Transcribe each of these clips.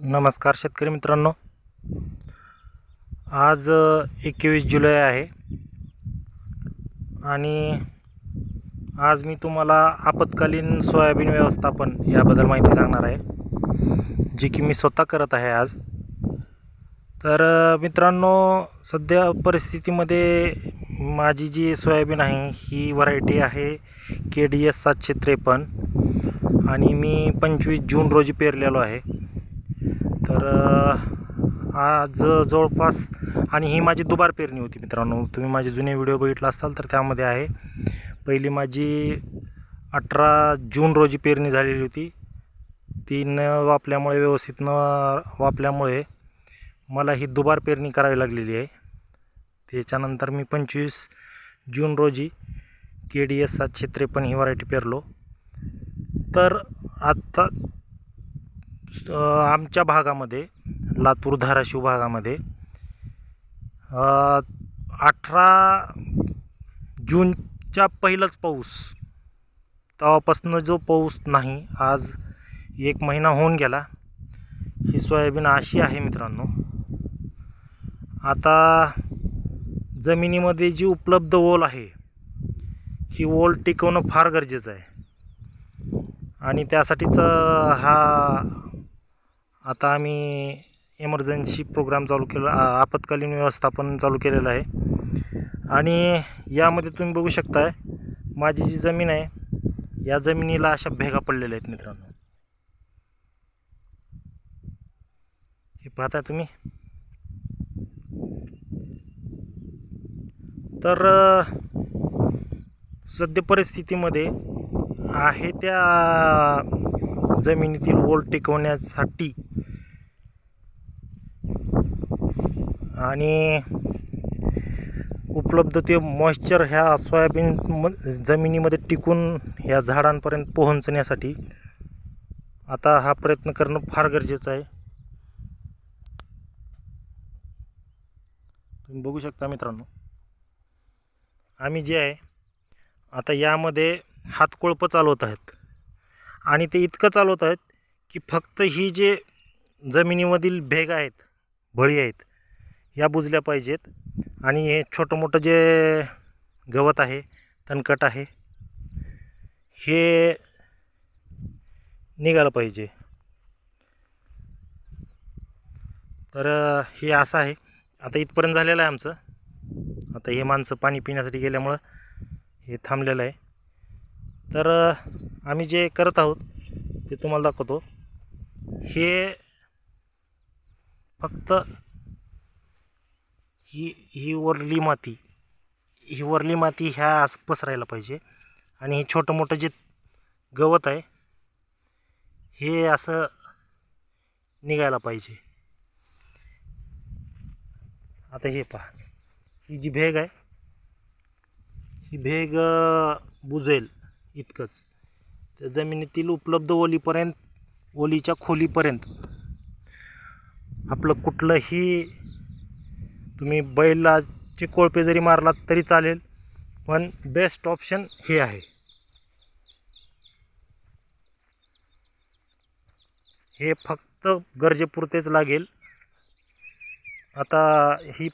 नमस्कार शेतकरी मित्रांनो. आज एकवीस जुलै आहे. आणि आज मी तुम्हाला आपत्कालीन सोयाबीन व्यवस्थापन याबद्दल माहिती सांगणार आहे जी की मी स्वतः करत आहे आज. तर मित्रांनो सध्या परिस्थितीमध्ये माझी जी सोयाबीन आहे ही व्हरायटी आहे के डी एस सातशे त्रेपन्न. आणि मी पंचवीस जून रोजी पेरलेलो आहे. तर आज जवळपास आणि ही माझी दुबार पेरणी होती मित्रांनो. तुम्ही माझे जुने व्हिडिओ बघितला असाल तर त्यामध्ये आहे. पहिली माझी अठरा जून रोजी पेरणी झालेली होती. ती न वापल्यामुळे व्यवस्थित न वापल्यामुळे मला ही दुबार पेरणी करावी लागलेली आहे. त्याच्यानंतर मी पंचवीस जून रोजी के डी एस सातशे त्रेपन्न ही व्हरायटी पेरलो. तर आत्ता आमच्या भागामध्ये लातूर धाराशिव भागामध्ये अठरा जूनच्या पहिलाच पाऊस तेव्हापासून जो पाऊस नाही आज एक महिना होऊन गेला ही सोयाबीन अशी आहे मित्रांनो. आता जमिनीमध्ये जी उपलब्ध ओल आहे ही ओल टिकवणं फार गरजेचं आहे. आणि त्यासाठीच हा आता आम्ही एमर्जन्सी प्रोग्राम चालू केला आपत्कालीन व्यवस्थापन चालू केलेलं आहे. आणि यामध्ये तुम्ही बघू शकताय माझी जी जमीन आहे या जमिनीला अशा भेगा पडलेल्या आहेत मित्रांनो. हे पाहताय तुम्ही? तर सद्य परिस्थितीमध्ये आहे त्या जमिनीतील ओल टिकवण्यासाठी आणि उपलब्ध ते मॉइश्चर ह्या सोयाबीन म जमिनीमध्ये टिकून ह्या झाडांपर्यंत पोहोचण्यासाठी आता हा प्रयत्न करणं फार गरजेचं आहे. तुम्ही बघू शकता मित्रांनो. आम्ही जे आहे आता यामध्ये हातकोळपं चालवत आहेत. आणि ते इतकं चालवत आहेत की फक्त ही जे जमिनीमधील भेग आहेत भळी आहेत या बुजल्या पाहिजेत. आणि हे छोटं मोठं जे गवत आहे तणकट आहे हे निघालं पाहिजे. तर हे असं आहे. आता इथपर्यंत झालेलं आहे आमचं. आता हे माणसं पाणी पिण्यासाठी गेल्यामुळं हे थांबलेलं आहे. तर आम्ही जे करत आहोत ते तुम्हाला दाखवतो. हे फक्त ही ही वरली माती ही वरली माती ह्या असं पसरायला पाहिजे. आणि हे छोटं मोठं जे गवत आहे हे असं निघायला पाहिजे. आता हे पहा. ही जी भेग आहे ही भेग बुजेल इतकंच. त्या जमिनीतील उपलब्ध ओलीपर्यंत ओलीच्या खोलीपर्यंत आपलं कुठलंही तुम्ही बैलाची कोळपे जरी मारलात तरी चालेल पण बेस्ट ऑप्शन हे आहे. हे फक्त गरजेपुरतेच लागेल. आता ही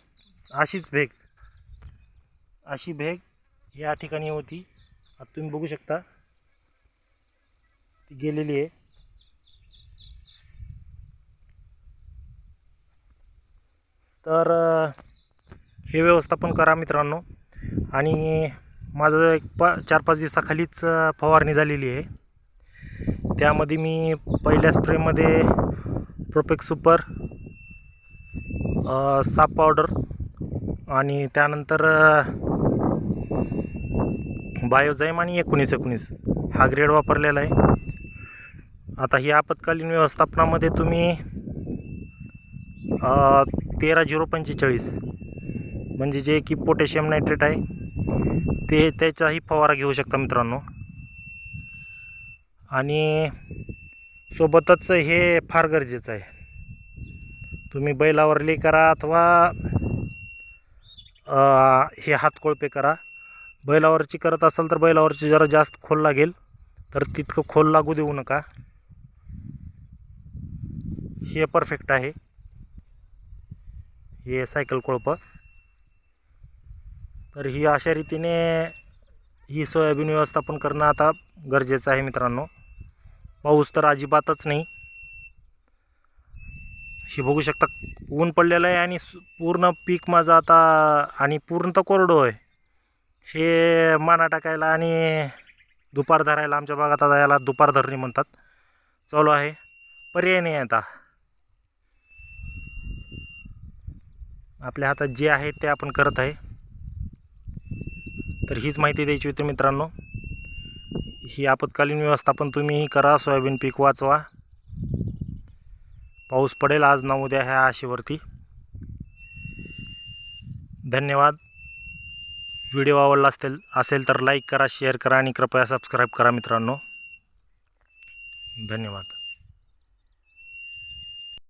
अशीच भेग अशी भेग या ठिकाणी होती. आता तुम्ही बघू शकता ती गेलेली आहे. तर हे व्यवस्थापन करा मित्रांनो. आणि माझं एक पा चार पाच दिवसाखालीच फवारणी झालेली आहे. त्यामध्ये मी पहिल्या स्प्रेमध्ये प्रोपेक्स सुपर साप पावडर आणि त्यानंतर बायोजाईम बायोझाईम आणि एकोणीस एकोणीस हा ग्रेड वापरलेला आहे. आता ही आपत्कालीन व्यवस्थापनामध्ये तुम्ही तेरा झिरो पंचेचाळीस. म्हणजे जे की पोटॅशियम नायट्रेट आहे ते त्याचाही फवारा घेऊ शकता मित्रांनो. आणि सोबतच हे फार गरजेचं आहे. तुम्ही बैलावर ले करा अथवा हे हातकोळपे करा. बैलावरची करत असाल तर बैलावरची जरा जास्त खोल लागेल तर तितकं खोल लागू देऊ नका. हे परफेक्ट आहे. हे सायकल कोळपं. तर ही अशा रीतीने ही सोयाबीन व्यवस्थापन करणं आता गरजेचं आहे मित्रांनो. पाऊस तर अजिबातच नाही. ही बघू शकता ऊन पडलेलं आहे आणि पूर्ण पीक माझं आता आणि पूर्ण तर कोरडो आहे. हे माना टाकायला आणि दुपार धरायला आमच्या भागात आता याला दुपार धरणी म्हणतात. चालू आहे. पर्याय नाही आता. आपल्या हातात जे आहे ते आपण करत आहे. तर हीच माहिती द्यायची होती मित्रांनो. ही आपत्कालीन व्यवस्थापन तुम्हीही करा सोयाबीन पीक वाचवा. पाऊस पडेल आज ना उद्या ह्या आशेवरती. धन्यवाद. व्हिडिओ आवडला असेल असेल तर लाईक करा शेअर करा आणि कृपया सबस्क्राईब करा मित्रांनो. धन्यवाद.